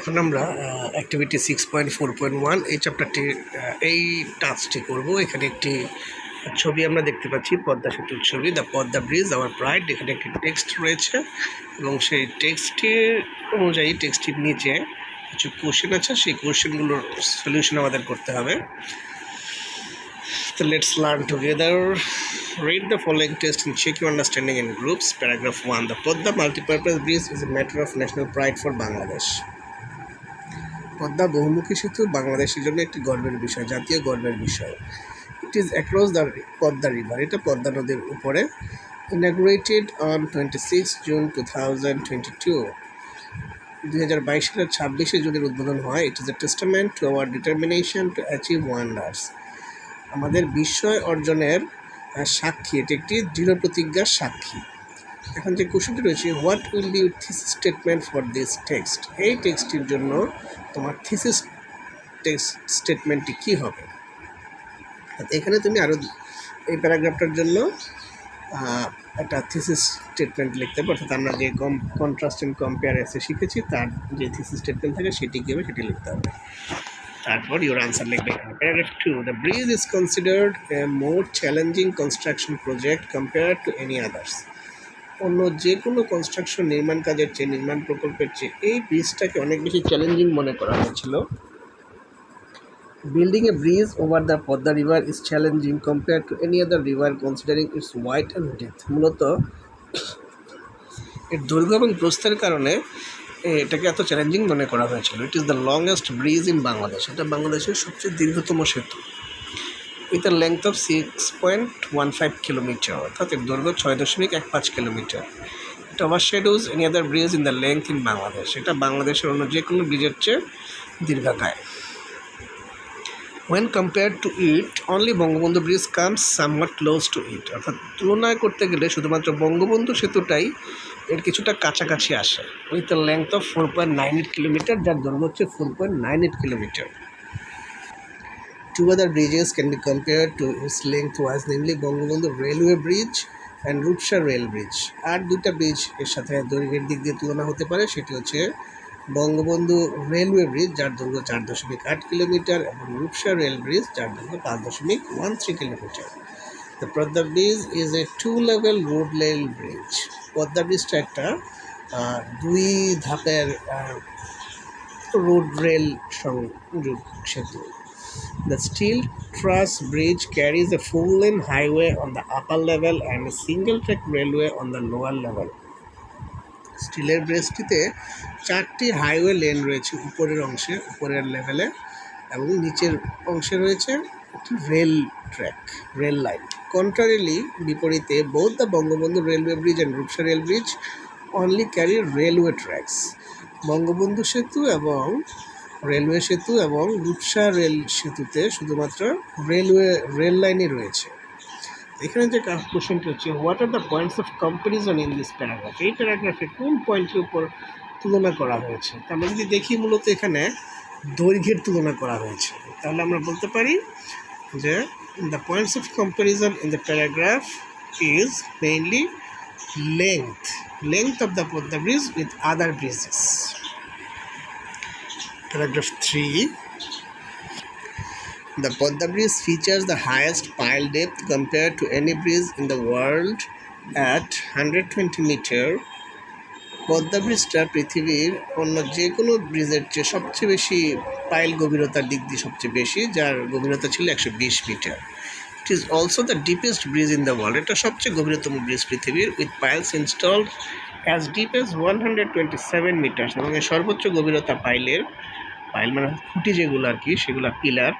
এখন আমরা activity six point four point one এই চ্যাপ্টারটি এই টাস্কটি করব এখানে একটি ছবি আমরা দেখতে পাচ্ছি, পদ্মা সেতুর ছবি the Padma bridge our pride এখানে একটি টেক্সট রয়েছে এবং সেই টেক্সটির অনুযায়ী টেক্সটির নিচে কিছু কোশ্চেন আছে, সেই কোশ্চেনগুলোর সলিউশন আমাদের করতে হবে So, let's learn together. Read the following text and check your understanding in groups. Paragraph 1. The Podda multipurpose bridge is a matter of national pride for Bangladesh. Padma বহুমুখী সেতু বাংলাদেশের জন্য একটি গর্বের বিষয়, জাতীয় গর্বের বিষয়। It is across the Padma river এটা পদ্মা নদীর উপরে। Inaugurated on twenty six June two thousand twenty two দুই হাজার বাইশ সালের ছাব্বিশে জুনের উদ্বোধন হয়। It is a testament to our determination to achieve wonders আমাদের বিস্ময় অর্জনের সাক্ষী, এটি একটি দৃঢ় প্রতিজ্ঞার সাক্ষী। এখন যে কোশ্চেনটি রয়েছে what will be your thesis statement for this text এই টেক্সটটির জন্য তোমার থিসিস টেক্সট স্টেটমেন্টটি কী হবে? এখানে তুমি আরও এই প্যারাগ্রাফটার জন্য একটা থিসিস স্টেটমেন্ট লিখতে পারো। অর্থাৎ আমরা যে কম কন্ট্রাস্ট অ্যান্ড কম্পেয়ার এসে শিখেছি, তার যে থিসিস স্টেটমেন্ট থাকে, সেটি কী হবে? সেটি লিখতে হবে। তারপর ইউর আনসার লিখবে এখানে। Paragraph two the bridge is considered a more challenging construction project compare to any others অন্য যে কোনো কনস্ট্রাকশন নির্মাণ কাজের চেয়ে, নির্মাণ প্রকল্পের চেয়ে এই ব্রিজটাকে অনেক বেশি চ্যালেঞ্জিং মনে করা হয়েছিল। Building a bridge over the Padma river is challenging compare to any other river considering it's width and death মূলত, এর দৈর্ঘ্য এবং প্রস্থের কারণে এটাকে এত চ্যালেঞ্জিং মনে করা হয়েছিল। It is the longest bridge in Bangladesh এটা বাংলাদেশের সবচেয়ে দীর্ঘতম সেতু। With a length of six point one five kilometre অর্থাৎ এর দৈর্ঘ্য ছয় দশমিক এক পাঁচ কিলোমিটার এটা overshadows any other bridge in the length in Bangladesh এটা বাংলাদেশের অন্য যে কোনো ব্রিজের চেয়ে দীর্ঘাকায়। When compare to it only Bangabandhu bridge comes somewhat close to it অর্থাৎ তুলনায় করতে গেলে শুধুমাত্র বঙ্গবন্ধু সেতুটাই এর কিছুটা কাছাকাছি আসে with length of four point nine eight kilometre যার দৈর্ঘ্য হচ্ছে four point nine eight kilometre Two other bridges can be compared to its lengthwise, namely Bangabandhu railway bridge and Rupsa rail bridge আর দুটা ব্রিজের সাথে দৈর্ঘ্যের দিক দিয়ে তুলনা হতে পারে সেটি হচ্ছে বঙ্গবন্ধু রেলওয়ে ব্রিজ যার দৈর্ঘ্য চার দশমিক আট কিলোমিটার এবং রূপসা রেল ব্রিজ যার দৈর্ঘ্য পাঁচ দশমিক one three kilometre. The Padma bridge is a two level road rail bridge Padma ব্রিজটা একটা দুই ধাপের রোড রেল সংযোগ সেতু। The steel truss bridge carries a four lane highway on the upper level and a single track railway on the lower level. স্টিলের ব্রিজটিতে চারটি highway lane রয়েছে, উপরের অংশে, উপরের লেভেলে এবং নিচের অংশে রয়েছে একটি rail track rail line contrarily বিপরীতে both the Bangabandhu railway bridge and Rupsa rail bridge only carry railway tracks Bangabandhu সেতু এবং রেলওয়ে সেতু এবং রূপসা রেল সেতুতে শুধুমাত্র রেলওয়ে, রেল লাইনই রয়েছে। এখানে যে কোশ্চেনটি হচ্ছে what are the points of comparison in this paragraph এই প্যারাগ্রাফে কোন পয়েন্টের উপর তুলনা করা হয়েছে? তা আমরা যদি দেখি মূলত এখানে দৈর্ঘ্যের তুলনা করা হয়েছে। তাহলে আমরা বলতে পারি যে the points of comparison in the paragraph is mainly length length of the Padma bridge with other bridges Paragraph 3 The Podda bridge features the highest pile depth compared to any bridge in the world at 120 meter. Padma ব্রিজটা পৃথিবীর অন্য যে কোনো ব্রিজের চেয়ে সবচেয়ে বেশি pile গভীরতার দিক দিয়ে সবচেয়ে বেশি, যার গভীরতা ছিল একশো বিশ metre it is also the deepest bridge in the world এটা সবচেয়ে গভীরতম ব্রিজ পৃথিবীর with piles installed as deep as one hundred twenty seven metres এবং সর্বোচ্চ গভীরতা পাইলের পাইল মানে খুঁটি যেগুলো আর কি, সেগুলো পিলার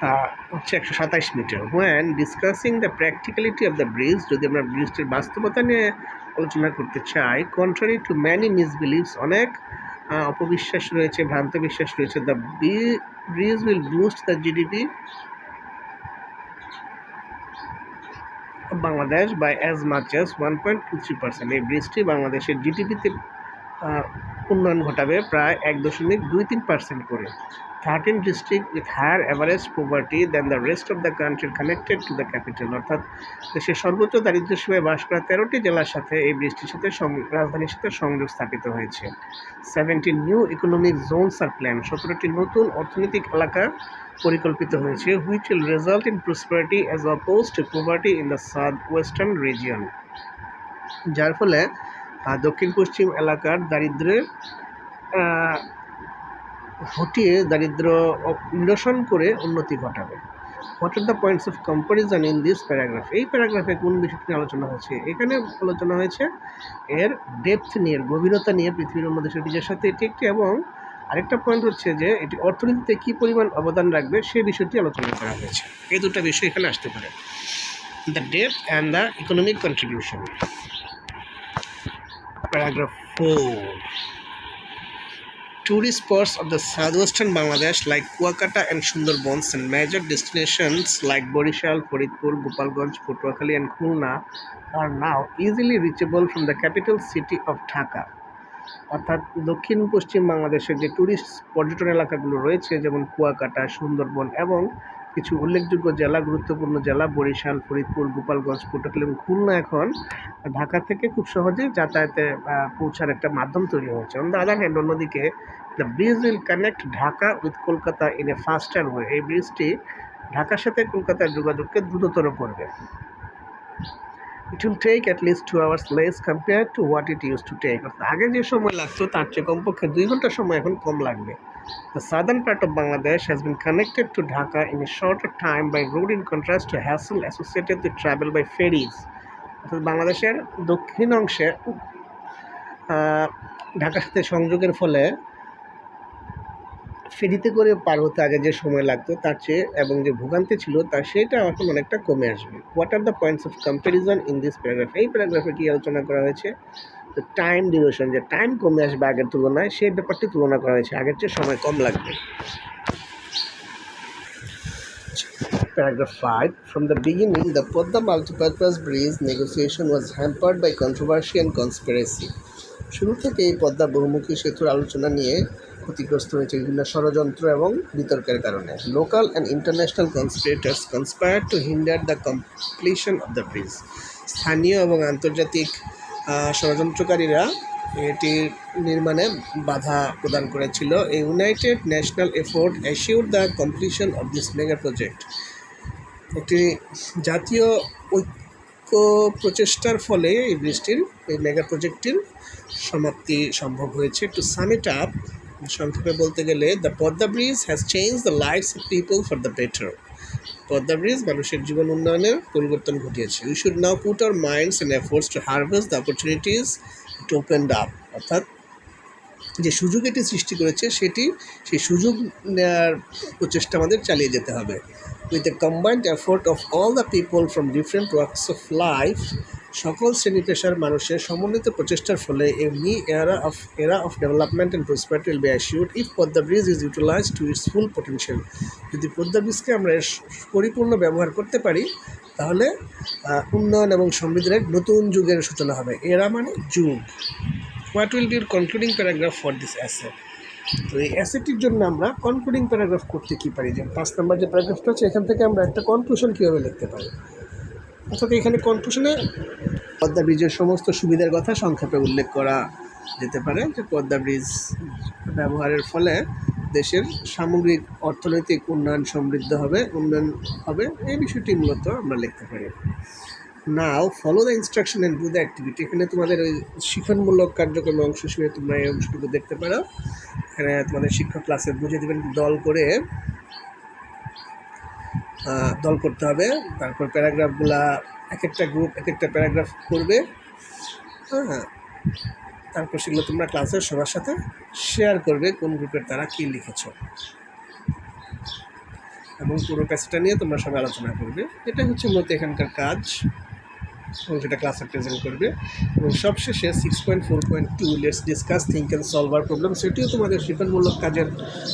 তা হচ্ছে একশো সাতাইশ metre when discussing the practicality of the bridge যদি আমরা ব্রিজটির বাস্তবতা নিয়ে আলোচনা করতে চাই কন্ট্রারি টু ম্যানি মিসবিলিভস অনেক অপবিশ্বাস রয়েছে, ভ্রান্ত বিশ্বাস রয়েছে the bridge will boost the GDP Bangladesh by as much as one point two three percent এই ব্রিজটি বাংলাদেশের জিডিপিতে উন্নয়ন ঘটাবে প্রায় এক দশমিক দুই তিন পার্সেন্ট করে। Thirteen district with higher average poverty than the rest of the country connected to the capital অর্থাৎ দেশের সর্বোচ্চ দারিদ্র্য সীমায় বাস করা তেরোটি জেলার সাথে এই বৃষ্টির সাথে রাজধানীর সাথে সংযোগ স্থাপিত হয়েছে। Seventy new economic zones are plan সতেরোটি নতুন অর্থনৈতিক এলাকা পরিকল্পিত হয়েছে which will result in prosperity as oppose to poverty in the south western region যার ফলে দক্ষিণ পশ্চিম এলাকার দারিদ্র্যের আহ, হটিয়ে দারিদ্র নিরসন করে উন্নতি ঘটাবে। What are the points of comparison in this paragraph এই প্যারাগ্রাফে কোন বিষয়টি নিয়ে আলোচনা হয়েছে? এখানে আলোচনা হয়েছে এর ডেপথ নিয়ে গভীরতা নিয়ে পৃথিবীর অন্য দেশের বীজের সাথে এটি একটি এবং আরেকটা পয়েন্ট হচ্ছে যে এটি অর্থনীতিতে কী পরিমাণ অবদান রাখবে সেই বিষয়টি আলোচনা করা হয়েছে। এই দুটো বিষয় এখানে আসতে পারে। The depth and the economic contribution Paragraph 4. Tourist spots of the southwestern Bangladesh like Kuakata and Sundarbans and major destinations like Borishal, Faridpur, Gopalganj, Patuakhali and Khulna are now easily reachable from the capital city of Dhaka. অর্থাৎ দক্ষিণ পশ্চিম বাংলাদেশের যে tourist পর্যটন এলাকাগুলো রয়েছে যেমন কুয়াকাটা সুন্দরবন এবং কিছু উল্লেখযোগ্য জেলা, গুরুত্বপূর্ণ জেলা, বরিশাল, ফরিদপুর, গোপালগঞ্জ পটুয়াখালী এবং খুলনা এখন ঢাকা থেকে খুব সহজে যাতায়াতে পৌঁছার একটা মাধ্যম তৈরি হয়েছে। অন দ্য আদার হ্যান্ড অন্যদিকে the bridge will connect Dhaka with Kolkata in a faster way. এই ব্রিজটি ঢাকার সাথে কলকাতার যোগাযোগকে দ্রুততর করবে। It will take at least two hours less compare to what it use to take আগে যে সময় লাগতো, তার চেয়ে কমপক্ষে দুই ঘণ্টা সময় এখন কম লাগবে। The southern part of Bangladesh has been connected to Dhaka in a shorter time by road in contrast to hassle associated with travel by ferries. বাংলাদেশের দক্ষিণ অংশে ঢাকার সাথে সংযোগের ফলে ফেরিতে করে পার হতে আগে যে সময় লাগতো তার চেয়ে এবং যে ভোগান্তি ছিল তার সেটা এখন অনেকটা কমে আসবে what are the points of comparison in this paragraph এই প্যারাগ্রাফে কি আলোচনা করা হয়েছে তো টাইম ডিউরেশন যে টাইম কমে আসবে আগের তুলনায় সেই ব্যাপারটি তুলনা করা হয়েছে আগের চেয়ে সময় কম লাগবে Paragraph 5. From the beginning, the Podda multipurpose bridge negotiation was hampered by controversy and conspiracy. শুরু থেকে এই পদ্মা বহুমুখী সেতুর আলোচনা নিয়ে ক্ষতিগ্রস্ত হয়েছে বিভিন্ন ষড়যন্ত্র এবং বিতর্কের কারণে। Local and international conspirators conspire to hinder the completion of the bridge স্থানীয় এবং আন্তর্জাতিক ষড়যন্ত্রকারীরা এটির নির্মাণে বাধা প্রদান করেছিল। এই united national effort assure the completion of this mega project একটি জাতীয় ঐক্য প্রচেষ্টার ফলে এই বৃষ্টির, এই মেগা প্রজেক্টটির সমাপ্তি সম্ভব হয়েছে। টু সাম ইট আপ সংক্ষেপে বলতে গেলে the Padma bridge has change the lifes of people for the better Padma bridge মানুষের জীবন উন্নয়নের পরিবর্তন ঘটিয়েছে। We should now put our minds and efforts to harvest the opportunities to open up অর্থাৎ, যে সুযোগ এটি সৃষ্টি করেছে, সেটি, সেই সুযোগ নেওয়ার প্রচেষ্টা আমাদের চালিয়ে যেতে হবে। With the combined effort of all the people from different works of life সকল শ্রেণি পেশার মানুষের সমন্বিত প্রচেষ্টার ফলে এ নি era of era of development and prosperity will be assured if Padma bridge is utilize to its full potential যদি পদ্মা ব্রিজকে আমরা পরিপূর্ণ ব্যবহার করতে পারি, তাহলে উন্নয়ন এবং সমৃদ্ধির এক নতুন যুগের সূচনা হবে। এরা মানে যুগ what will be concluding paragraph for this essay তো এই অ্যাসেটির জন্য আমরা কনক্লুডিং প্যারাগ্রাফ করতে কী পারি? যে পাঁচ নম্বর যে প্যারাগ্রাফটা আছে, এখান থেকে আমরা একটা কনক্লুশন কীভাবে লিখতে পারি? অর্থাৎ এখানে কনক্লুশনে পদ্মা ব্রিজের সমস্ত সুবিধার কথা সংক্ষেপে উল্লেখ করা যেতে পারে যে পদ্মা ব্রিজ ব্যবহারের ফলে দেশের সামগ্রিক অর্থনৈতিক উন্নয়ন সমৃদ্ধ হবে, উন্নয়ন হবে। এই বিষয়টি মূলত আমরা লিখতে পারি। Now follow the instruction and do the activity এখানে তোমাদের ওই শিক্ষণমূলক কার্যক্রমের অংশ হিসেবে তোমরা এই অংশটুকু দেখতে পারো। এখানে তোমাদের শিক্ষক ক্লাসে বুঝে দেবেন দল করে দল করতে হবে। তারপর প্যারাগ্রাফগুলা, এক একটা গ্রুপ এক একটা প্যারাগ্রাফ করবে। হ্যাঁ। তারপর সেগুলো তোমরা ক্লাসের সবার সাথে শেয়ার করবে কোন গ্রুপের তারা কী লিখেছ। এবং পুরো প্যাসেজটা নিয়ে তোমরা সবাই আলোচনা করবে। এটা হচ্ছে মূলত এখানকার কাজ। এবং সেটা ক্লাসে প্রেজেন্ট করবে। এবং সবশেষে six point four point two let's discuss think and solve our problem সেটিও তোমাদের শিক্ষণমূলক কাজের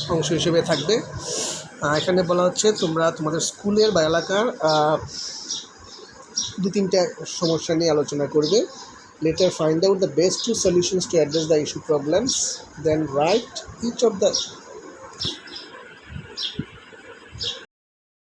অংশ হিসেবে থাকবে। এখানে বলা হচ্ছে তোমরা তোমাদের স্কুলের বা এলাকার দু তিনটা সমস্যা নিয়ে আলোচনা করবে। Later find out the best two solutions to address the issue problems then write each of the